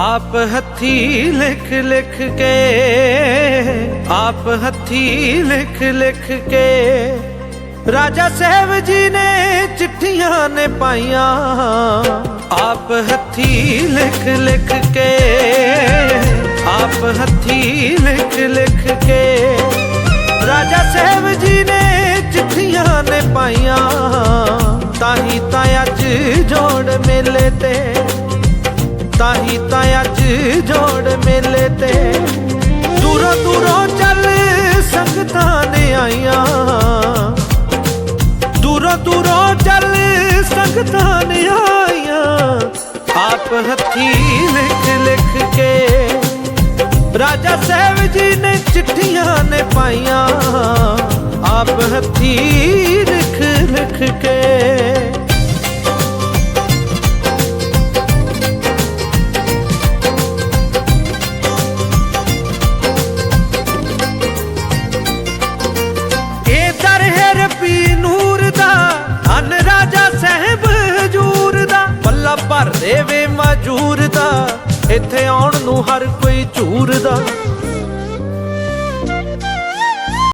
ਆਪ ਹੱਥੀ ਲਿਖ ਲਿਖ ਕੇ, ਆਪ ਹੱਥੀ ਲਿਖ ਲਿਖ ਕੇ। ਰਾਜਾ ਸਾਹਿਬ ਜੀ ਨੇ ਚਿੱਠੀਆਂ ਨੇ ਪਾਈਆਂ, ਆਪ ਹੱਥੀ ਲਿਖ ਲਿਖ ਕੇ, ਆਪ ਹੱਥੀ ਲਿਖ ਲਿਖ ਕੇ। ਰਾਜਾ ਸਾਹਿਬ ਜੀ ਨੇ ਚਿੱਠੀਆਂ ਨੇ ਪਾਈਆਂ, ਤਾਂ ਹੀ ਤਾਂ ਅੱਜ ਜੋੜ ਮੇਲੇ ਤੇ ਤਾਂ ਹੀ ਤਾਂ ਅੱਜ ਜੋੜ ਮੇਲੇ ਤੇ। ਦੂਰੋਂ ਦੂਰੋਂ ਚੱਲ ਸੰਗਤਾਂ ਨੇ ਆਈਆਂ। ਦੂਰੋਂ ਦੂਰੋਂ ਚੱਲ ਸੰਗਤਾਂ ਨੇ ਆਈਆਂ। ਆਪ ਹੱਥੀ ਲਿਖ ਲਿਖ ਕੇ ਰਾਜਾ ਸਾਹਿਬ ਜੀ ਨੇ ਚਿੱਠੀਆਂ ਨੇ ਪਾਈਆਂ। ਆਪ ਹੱਥੀ ਲਿਖ ਲਿਖ ਕੇ ਮਜੂਰ ਦਾ ਇੱਥੇ ਆਉਣ ਨੂੰ ਹਰ ਕੋਈ ਝੂਰਦਾ।